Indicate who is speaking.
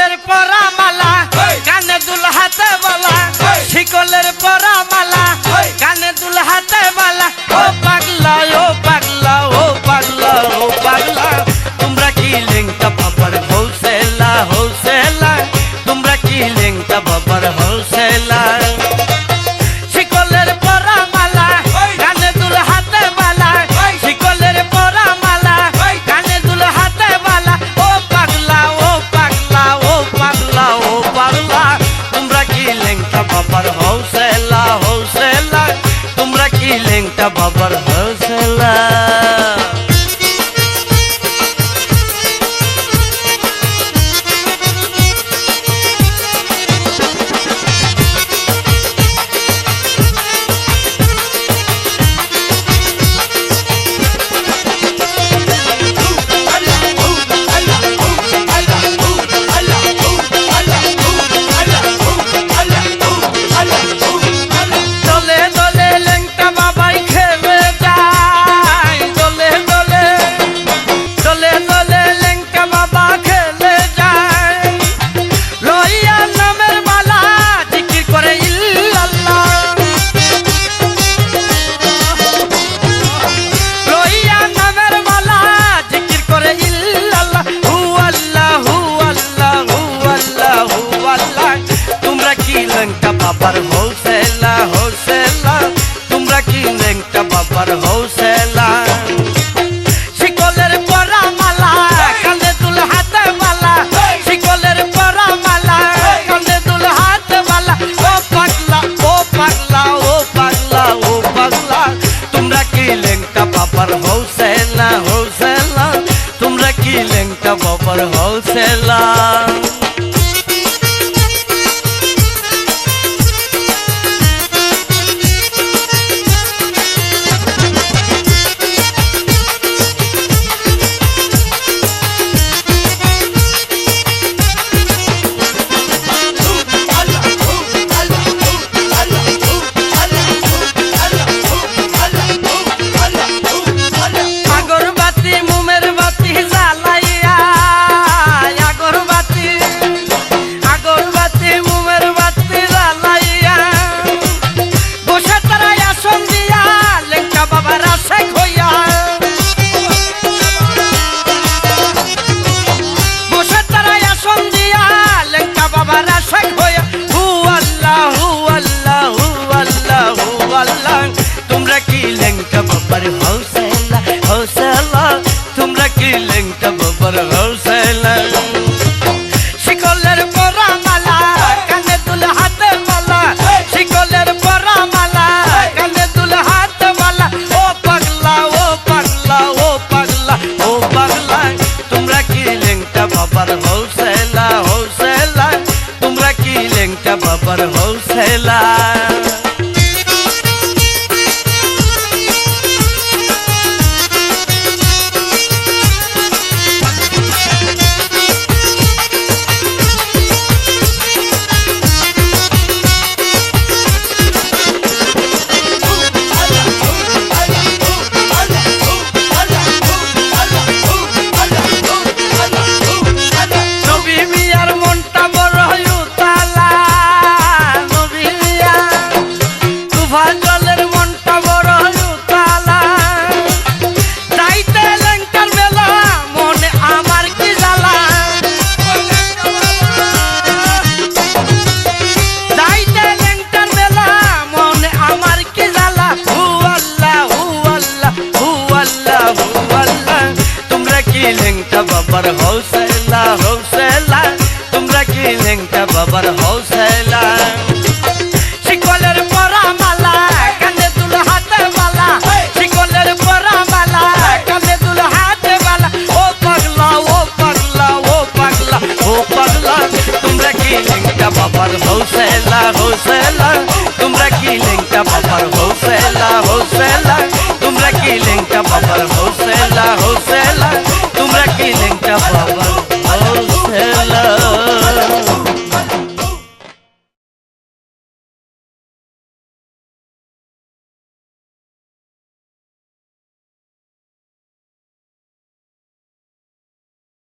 Speaker 1: ফুলের পরা মালা কানে দুল হাতে বাবার খেলা helar বাবার হৌসলা শিকলের পরা মালা, কানে তুল হাতের মালা, শিকলের পরা মালা, কানে তুল হাতে মালা। ও পাগলা ও পাগলা ও পাগলা ও পাগলা, তোমরা কি লিঙ্কটা বাবার হৌসলা হৌসলা তোমরা কি লিঙ্কটা বাবার হৌসলা হৌসলা তোমরা কি লিঙ্কটা বাবার হৌসলা হৌসলা তোমরা কি লিঙ্কটা বাবার